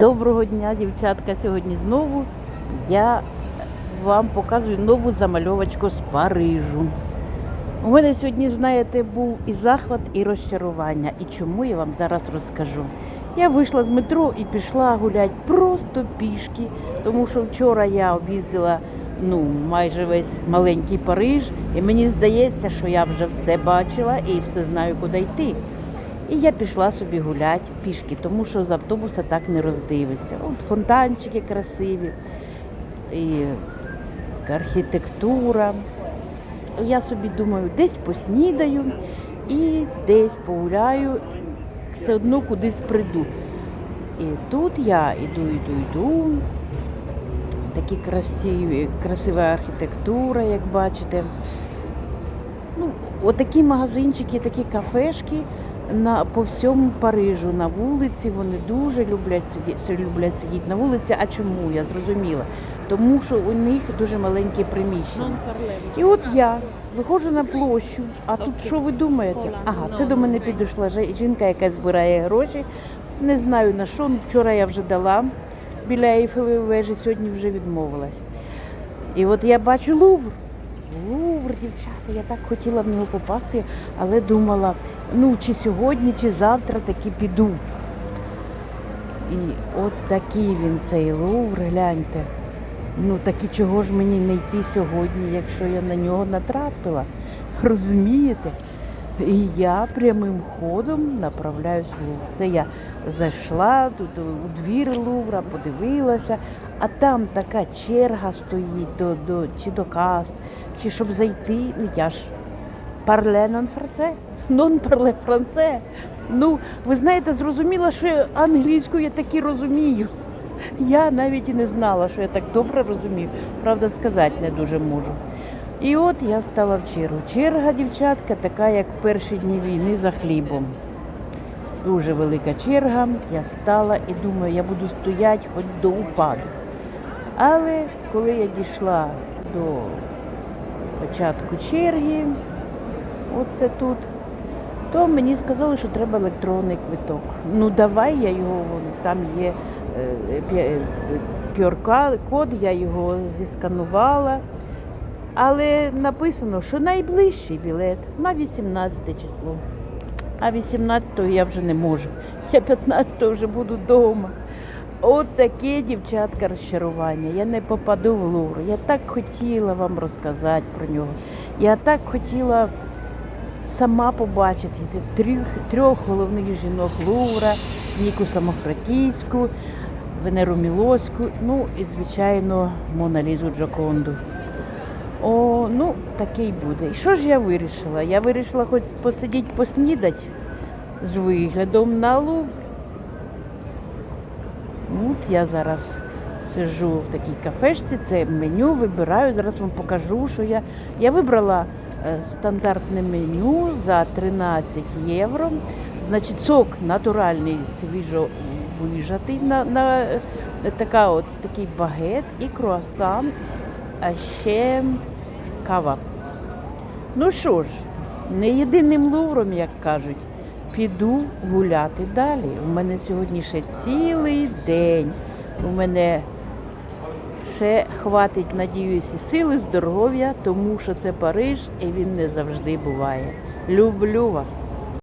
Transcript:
Доброго дня, дівчатка. Сьогодні знову я вам показую нову замальовочку з Парижу. У мене сьогодні, знаєте, був і захват, і розчарування. І чому я вам зараз розкажу. Я вийшла з метро і пішла гуляти просто пішки, тому що вчора я об'їздила ну, майже весь маленький Париж, і мені здається, що я вже все бачила і все знаю, куди йти. І я пішла собі гуляти пішки, тому що з автобуса так не роздивишся. От фонтанчики красиві, і архітектура. Я собі думаю, десь поснідаю і десь погуляю, все одно кудись прийду. І тут я іду, іду, йду. Такі красиві, красива архітектура, як бачите. Ну, отакі магазинчики, такі кафешки на, по всьому Парижу на вулиці. Вони дуже люблять сидіти, люблять сидіти на вулиці. А чому? Я зрозуміла. Тому що у них дуже маленькі приміщення. І от я виходжу на площу, а тут що ви думаєте? Ага, це до мене підійшла жінка, яка збирає гроші. Не знаю на що. Вчора я вже дала біля Ейфелевої вежі, сьогодні вже відмовилась. І от я бачу Лувр. Лувр, дівчата, я так хотіла в нього попасти, але думала, ну чи сьогодні, чи завтра таки піду. І от такий він цей Лувр, гляньте. Ну так і чого ж мені не йти сьогодні, якщо я на нього натрапила? Розумієте? І я прямим ходом направляюсь в Лувр. Це я зайшла тут у двір Лувра, подивилася, а там така черга стоїть до, до, чи до кас, чи щоб зайти. Ну я ж парле нон франце, нон парле франце. Ну, ви знаєте, зрозуміла, що англійську я таки розумію. Я навіть і не знала, що я так добре розумію. Правда, сказати не дуже можу. І от я стала в чергу. Черга, дівчатка, така, як в перші дні війни за хлібом. Дуже велика черга. Я стала і думаю, я буду стояти хоч до упаду. Але коли я дійшла до початку черги, оце тут, то мені сказали, що треба електронний квиток. Ну давай я його, там є е, е, QR-код, я його зісканувала. Але написано, що найближчий білет на 18 число. А 18-го я вже не можу. Я 15-го вже буду вдома. От таке, дівчатка, розчарування. Я не попаду в Лувр. Я так хотіла вам розказати про нього. Я так хотіла сама побачити трьох, трьох головних жінок Лувра, Ніку Самофракійську, Венеру Мілоську, ну і, звичайно, Моналізу Джоконду. О, ну, такий буде. І що ж я вирішила? Я вирішила хоч посидіти, поснідати з виглядом на Лувр. От я зараз сиджу в такій кафешці, це меню вибираю. Зараз вам покажу, що я. Я вибрала е, стандартне меню за 13 євро. Значить, сок натуральний, свіжо вижатий, на, на, е, така от, такий багет і круасан, а ще кава. Ну що ж, не єдиним лувром, як кажуть, піду гуляти далі. У мене сьогодні ще цілий день. У мене ще хватить, надіюся, сили, здоров'я, тому що це Париж і він не завжди буває. Люблю вас.